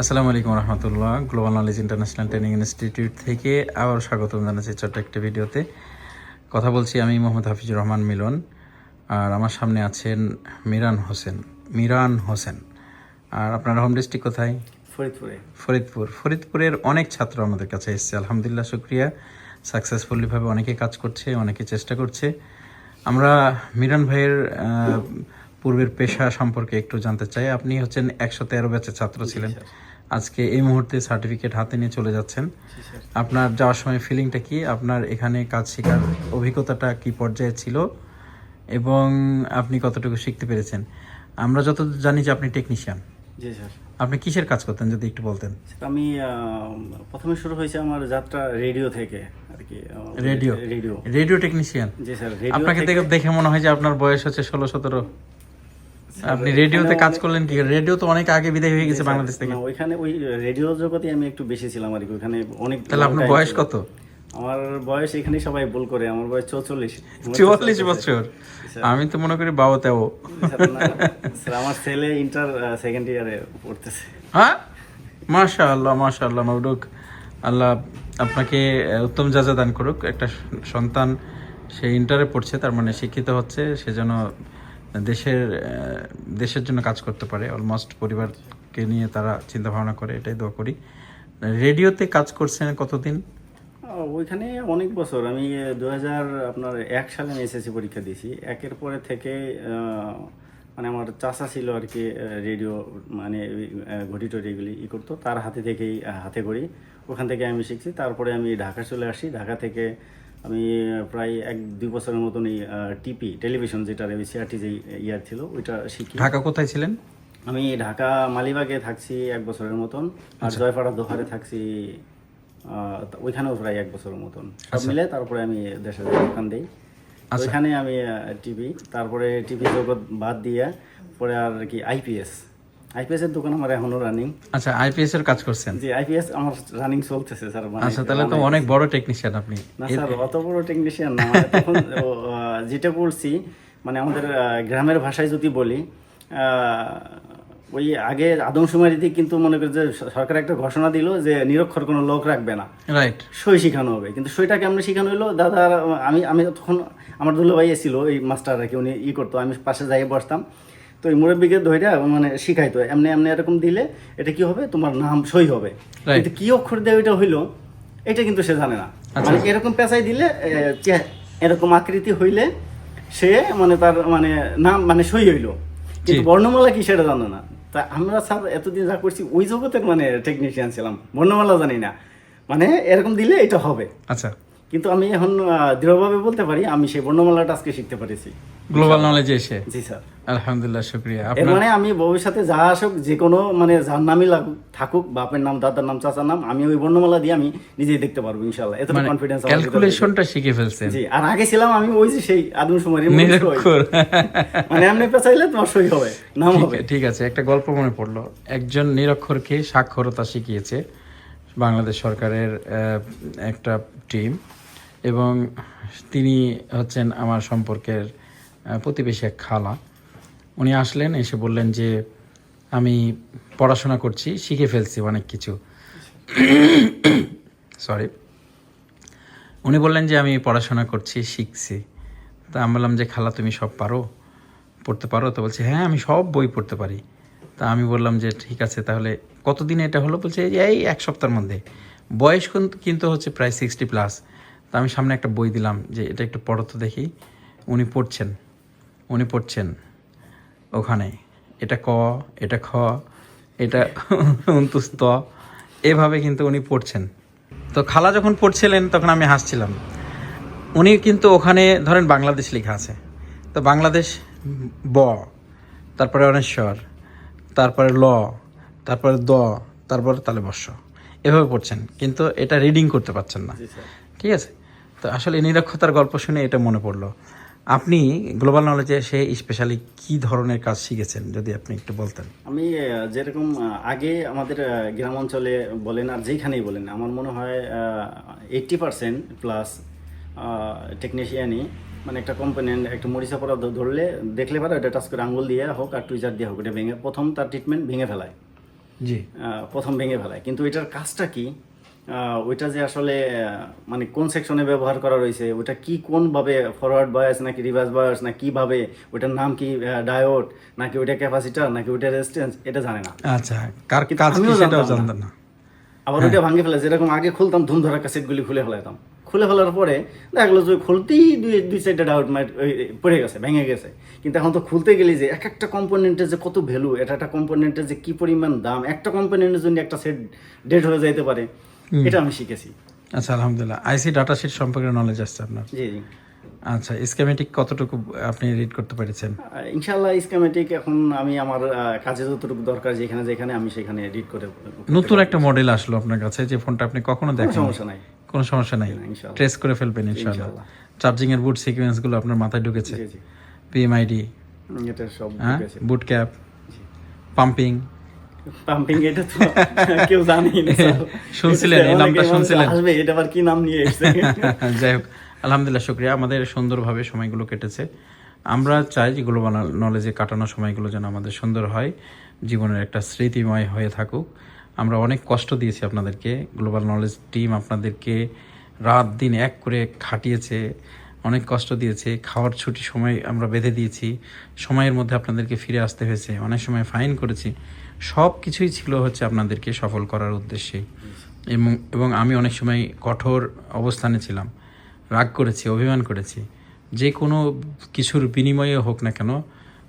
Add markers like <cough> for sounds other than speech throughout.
আসসালামু আলাইকুম রহমতুল্লাহ। Global knowledge international training institute থেকে আবার স্বাগতম জানাচ্ছি ছোট্ট একটি ভিডিওতে। কথা বলছি আমি মোহাম্মদ হাফিজুর রহমান মিলন আর আমার সামনে আছেন মিরান হোসেন মিরান হোসেন। আর আপনার হোম ডিস্ট্রিক্ট কোথায়? ফরিদপুরে। ফরিদপুর। ফরিদপুরের অনেক ছাত্র আমাদের কাছে এসছে আলহামদুলিল্লাহ শুক্রিয়া। সাকসেসফুলিভাবে অনেকে কাজ করছে অনেকে চেষ্টা করছে। আমরা মিরান ভাইয়ের পূর্বের পেশা সম্পর্কে একটু জানতে চাই। আপনি হচ্ছেন একশো তেরো ব্যাচের ছাত্র ছিলেন। আজকে এই মুহূর্তে সার্টিফিকেট হাতে নিয়ে চলে যাচ্ছেন। আপনার যাওয়ার সময় ফিলিংটা কি? আপনার এখানে কাজ শেখার অভিজ্ঞতাটা কি পর্যায়ে ছিল? এবং আপনি কতটুকু শিখতে পেরেছেন? আমরা যত জানি যে আপনি টেকনিশিয়ান জি স্যার। আপনি কিসের কাজ করতেন যদি একটু বলতেন? আমি প্রথমে শুরু হয়েছে আমার যাত্রা রেডিও থেকে আর কি রেডিও? রেডিও। রেডিও টেকনিশিয়ান জি স্যার আপনাকে দেখে দেখে মনে হয় যে আপনার বয়স হচ্ছে ষোলো সতেরো। আপনি রেডিওতে কাজ করলেন কি? রেডিও তো অনেক আগে বিদায় হয়ে গেছে বাংলাদেশ থেকে। ওইখানে ওই রেডিও জগতে আমি একটু বেশি ছিলাম আর কি ওখানে অনেক তাহলে আপনার বয়স কত? আমার বয়স এখানে সবাই ভুল করে আমার বয়স চৌচল্লিশ। চুয়াল্লিশ বছর? আমি তো মনে করি বাবা তেও আমার ছেলে ইন্টার সেকেন্ড ইয়ারে পড়তেছে। হ্যাঁ? মাশা আল্লাহ মাশা আল্লাহ মাবরুক। আল্লাহ আপনাকে উত্তম যাজা দান করুক। একটা সন্তান সে ইন্টারে পড়ছে তার মানে শিক্ষিত হচ্ছে সে যেন দেশের দেশের জন্য কাজ করতে পারে। অলমোস্ট পরিবারকে নিয়ে তারা চিন্তা ভাবনা করে, এটাই দোয়া করি। রেডিওতে কাজ করছেন কতদিন? ওইখানে অনেক বছর। আমি দু হাজার আপনার এক সালে আমি এসএসসি পরীক্ষা দিয়েছি। একের পরে থেকে মানে আমার চাচা ছিল আর কি রেডিও মানে ঘটি টটি এগুলি ই করতো। তার হাতে থেকেই হাতে করি ওখান থেকে আমি শিখছি। তারপরে আমি ঢাকা চলে আসি। ঢাকা থেকে আমি প্রায় এক দুই বছরের মতন এই টিপি টেলিভিশন যেটা সিআরটি যে ইয়ার ছিল ওইটা শিখি। ঢাকা কোথায় ছিলেন? আমি ঢাকা মালিবাগে থাকছি এক বছরের মতন আর জয়পাড়া দোহারে থাকছি ওইখানেও প্রায় এক বছরের মতন। সব মিলে তারপরে আমি দেশের দোকান দিই। ওইখানে আমি টিভি তারপরে টিভি জগৎ বাদ দিয়ে পরে আর কি আইপিএস আইপিএস এর দোকান আমার এখনও রানিং আচ্ছা আইপিএস এর কাজ করছেন? জি আইপিএস আমার রানিং চলতেছে স্যার মানে আচ্ছা তাহলে তো অনেক বড় টেকনিশিয়ান আপনি। না স্যার অত বড় টেকনিশিয়ান না। তখন যেটা বলছি মানে আমাদের গ্রামের ভাষায় যদি বলি ওই আগে আদমশুমারিতে কিন্তু মনে করি যে সরকার একটা ঘোষণা দিল যে নিরক্ষর কোনো লোক রাখবে না। রাইট সই শেখানো হবে। কিন্তু সইটা কেমন শেখানো হলো দাদা আমি আমি তখন আমার দুলো ভাই ছিল ওই মাস্টার আর কি উনি ই করতো। আমি পাশে যাই বসতাম। তো ওই মুরব্বীকে ধৈর্য মানে শিখাইতো এমনি এমনি এরকম দিলে এটা কি হবে? তোমার নাম সই হবে। কিন্তু কি অক্ষর দেয় ওইটা হইল এটা কিন্তু সে জানে না। মানে এরকম পেঁচাই দিলে এরকম আকৃতি হইলে সে মানে তার মানে নাম মানে সই হইল। কিন্তু বর্ণমালা কি সেটা জানো না। তা আমরা স্যার এতদিন যা করছি ওই জগতের মানে টেকনিশিয়ান ছিলাম। বর্ণমালা জানি না। মানে এরকম দিলে এটা হবে। আচ্ছা। কিন্তু আমি এখন দৃঢ়ভাবে বলতে পারি আমি সেই বর্ণমালাটা আজকে শিখতে পেরেছি। গ্লোবাল নলেজে এসে? জি স্যার। আলহামদুলিল্লাহ শুক্রিয়া। এর মানে আমি ভবিষ্যতে যা আসুক যে কোনো মানে যার নামই লাগুক থাকুক বাপের নাম দাদার নাম চাচার নাম আমি ওই বর্ণমালা দিয়ে আমি নিজেই দেখতে পারব ইনশাল্লাহ মানে কনফিডেন্স ক্যালকুলেশনটা শিখে ফেলছেন। জি আর আগে ছিলাম আমি ওই যে সেই আদম সময়ের নিরক্ষর। মানে এমনি পেঁচাইলে তোমার সই হবে নাম হবে। ঠিক- আছে একটা গল্প মনে পড়ল। একজন নিরক্ষরকে সাক্ষরতা শিখিয়েছে বাংলাদেশ সরকারের একটা টিম এবং তিনি হচ্ছেন আমার সম্পর্কের প্রতিবেশী এক খালা। উনি আসলেন, এসে বললেন যে, আমি পড়াশোনা করছি, শিখে ফেলছি অনেক কিছু। সরি উনি বললেন যে, আমি পড়াশোনা করছি, শিখছি। তা আমি বললাম যে, খালা, তুমি সব পারো? পড়তে পারো? তো বলছে হ্যাঁ আমি সব বই পড়তে পারি। তা আমি বললাম যে, ঠিক আছে, তাহলে কতদিনে এটা হলো? বলছে, এই এক সপ্তাহের মধ্যে। বয়স কিন্তু- হচ্ছে প্রায় সিক্সটি প্লাস তা আমি সামনে একটা বই দিলাম যে এটা একটু পড়ো তো দেখি। উনি পড়ছেন উনি পড়ছেন ওখানে। এটা ক এটা খ এটা <laughs> অন্তুস্ত এভাবে কিন্তু উনি পড়ছেন। তো খালা যখন পড়ছিলেন তখন আমি হাসছিলাম। উনি কিন্তু ওখানে ধরেন বাংলাদেশ লেখা আছে। তো বাংলাদেশ ব তারপরে অনেশ্বর তারপরে ল তারপরে দ তারপরে তালে বর্ষ এভাবে পড়ছেন। কিন্তু এটা রিডিং করতে পারছেন না। ঠিক আছে? তো আসলে নিরক্ষতার গল্প শুনে এটা মনে পড়ল। আপনি গ্লোবাল নলেজে সে স্পেশালি কি ধরনের কাজ শিখেছেন যদি আপনি একটু বলতেন? আমি যেরকম আগে আমাদের গ্রাম অঞ্চলে বলেন আর যেখানেই বলেন আমার মনে হয় এইটটি পার্সেন্ট প্লাস টেকনিশিয়ানই মানে একটা কম্পোনেন্ট একটা মরিচা পড়া ধরলে দেখলে পারে ওটা টাচ করে আঙুল দিয়ে হোক আর টুইজার দিয়ে হোক এটা ভেঙে প্রথম তার ট্রিটমেন্ট ভেঙে ফেলায়। জি। প্রথম ভেঙে ফেলায়। কিন্তু এটার কাজটা কি? ওইটা যে আসলে মানে কোন সেকশনে ব্যবহার করা রয়েছে ওটা কি কোন ভাবে ফরওয়ার্ড বায়াস নাকি রিভার্স বায়াস না কীভাবে ওটার নাম কি ডায়োড নাকি ওইটা ক্যাপাসিটার নাকি ওইটা রেজিস্ট্যান্স এটা জানে না। আচ্ছা কার কাজ কি সেটাও জানতাম না। আবার ওইটা ভাঙে ফেলে যেরকম আগে খুলতাম ধুম ধরা কাসেটগুলি খুলে ফেলাতাম খুলে ফেলার পরে দেখা গেলো যে খুলতেই দুই দুই সাইডে ডাউট মাইট পড়ে গেছে ভেঙে গেছে। কিন্তু এখন তো খুলতে গেলে যে এক একটা কম্পোনেন্টের যে কত ভ্যালু এটা একটা কম্পোনেন্টের যে কি পরিমাণ দাম একটা কম্পোনেন্টের জন্য একটা সেট ডেট হয়ে যাইতে পারে। এটা আমি শিখেছি। আচ্ছা আলহামদুলিল্লাহ। আইসি ডাটা শিট সম্পর্কে নলেজ আসছে আপনার? জি জি। আচ্ছা স্কেমেটিক কতটুকু আপনি রিড করতে পেরেছেন? আহ, ইনশাল্লাহ স্কেমেটিক এখন আমি আমার কাজে যতটুকু দরকার যেখানে যেখানে আমি সেখানে রিড করে নতুন একটা মডেল আসলো আপনার কাছে যে ফোনটা আপনি কখনো দেখেন সমস্যা নাই। কোনো সমস্যা নাই? ইনশাআল্লাহ। ট্রেস করে ফেলবেন ইনশাআল্লাহ। ইনশাআল্লাহ। চার্জিং এর বুট সিকোয়েন্সগুলো আপনার মাথায় ঢুকেছে? জি জি। পিএমআইডি এটা সব ঢুকেছে। বুট ক্যাপ পাম্পিং পাম্পিং এটা তো কেউ জানেই না <laughs> শুনছিলেন, এই নামটা শুনছিলেন? আসবে এটা আবার কি নাম নিয়ে এসেছে? <laughs> যাই হোক আলহামদুলিল্লাহ শুক্রিয়া। আমাদের সুন্দরভাবে সময়গুলো কেটেছে। আমরা চাই যে গ্লোবাল নলেজে কাটানো সময়গুলো যেন আমাদের সুন্দর হয় জীবনের একটা স্মৃতিময় হয়ে থাকুক। আমরা অনেক কষ্ট দিয়েছি আপনাদেরকে। গ্লোবাল নলেজ টিম আপনাদেরকে রাত দিন এক করে খাটিয়েছে অনেক কষ্ট দিয়েছে। খাওয়ার ছুটি সময় আমরা বেঁধে দিয়েছি। সময়ের মধ্যে আপনাদেরকে ফিরে আসতে হয়েছে। অনেক সময় ফাইন করেছি। সব কিছুই ছিল হচ্ছে আপনাদেরকে সফল করার উদ্দেশ্যে। এবং এবং আমি অনেক সময় কঠোর অবস্থানে ছিলাম। রাগ করেছি, অভিমান করেছি। যে কোনো কিছুর বিনিময়ে হোক না কেন,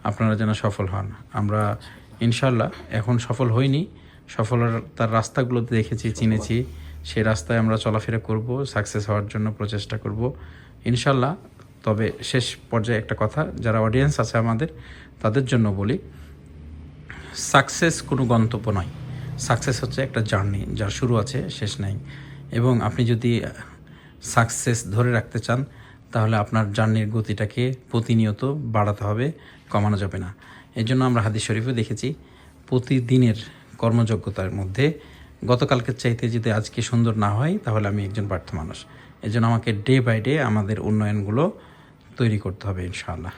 আপনারা যেন সফল হন। আমরা ইনশাল্লাহ এখন সফল হইনি। সফলতার রাস্তাগুলো দেখেছি, চিনেছি। সেই রাস্তায় আমরা চলাফেরা করব, সাকসেস হওয়ার জন্য প্রচেষ্টা করব। ইনশাল্লাহ তবে শেষ পর্যায়ে একটা কথা, যারা অডিয়েন্স আছে আমাদের, তাদের জন্য বলি সাকসেস কোনো গন্তব্য নয়। সাকসেস হচ্ছে একটা জার্নি, যার শুরু আছে, শেষ নাই। এবং আপনি যদি সাকসেস ধরে রাখতে চান, তাহলে আপনার জার্নির গতিটাকে প্রতিনিয়ত বাড়াতে হবে, কমানো যাবে না। এর জন্য আমরা হাদিস শরীফে দেখেছি, প্রতিদিনের কর্মযোগ্যতার মধ্যে গতকালকের চাইতে যদি আজকে সুন্দর না হয়, তাহলে আমি একজন ব্যর্থ মানুষ। এই জন্য আমাকে ডে বাই ডে আমাদের উন্নয়নগুলো তৈরি করতে হবে ইনশাআল্লাহ।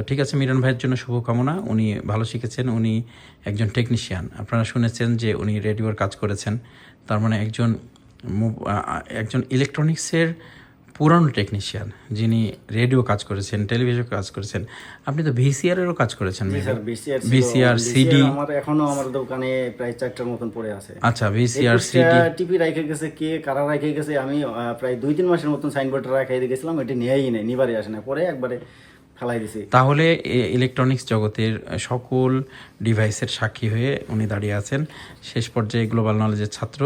তো ঠিক আছে মিরন ভাইয়ের জন্য শুভকামনা। উনি ভালো শিখেছেন উনি একজন টেকনিশিয়ান আপনারা শুনেছেন যে উনি রেডিওর কাজ করেছেন। তার মানে একজন একজন ইলেকট্রনিক্সের পুরানো টেকনিশিয়ান যিনি রেডিও কাজ করেছেন টেলিভিশন কাজ করেছেন। আপনি তো ভিসিআর এরও কাজ করেছেন VCR, CD আমার এখনও আমার দোকানে প্রায় চারটার মতন পড়ে আছে। আচ্ছা ভিসিআর সিডি টিপি রাখে গেছে কে কারা রাখে গেছে আমি প্রায় দুই তিন মাসের মতন সাইনবোর্ড রাখাই দিয়ে গেছিলাম এটি নিয়েই নেই নিবারই আসে না। পরে একবারে ফেলাই দিছি। তাহলে ইলেকট্রনিক্স জগতের সকল ডিভাইসের সাক্ষী হয়ে উনি দাঁড়িয়ে আছেন। শেষ পর্যায়ে গ্লোবাল নলেজের ছাত্র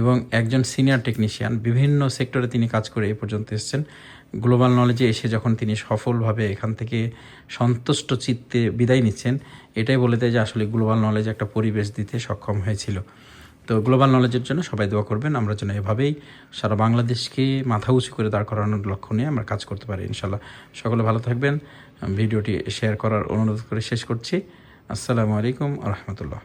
এবং একজন সিনিয়র টেকনিশিয়ান বিভিন্ন সেক্টরে তিনি কাজ করে এই পর্যন্ত এসেছেন। গ্লোবাল নলেজে এসে যখন তিনি সফলভাবে এখান থেকে সন্তুষ্ট চিত্তে বিদায় নিচ্ছেন, এটাই বলে দেয় যে আসলে গ্লোবাল নলেজ একটা পরিবেশ দিতে সক্ষম হয়েছিল। তো গ্লোবাল নলেজের জন্য সবাই দোয়া করবেন। আমরা যেন এভাবেই সারা বাংলাদেশকে মাথা উঁচু করে দাঁড় করানোর লক্ষ্য নিয়ে আমরা কাজ করতে পারি ইনশাল্লাহ সকলে ভালো থাকবেন। ভিডিওটি শেয়ার করার অনুরোধ করে শেষ করছি। আসসালামু আলাইকুম রহমতুল্লাহ।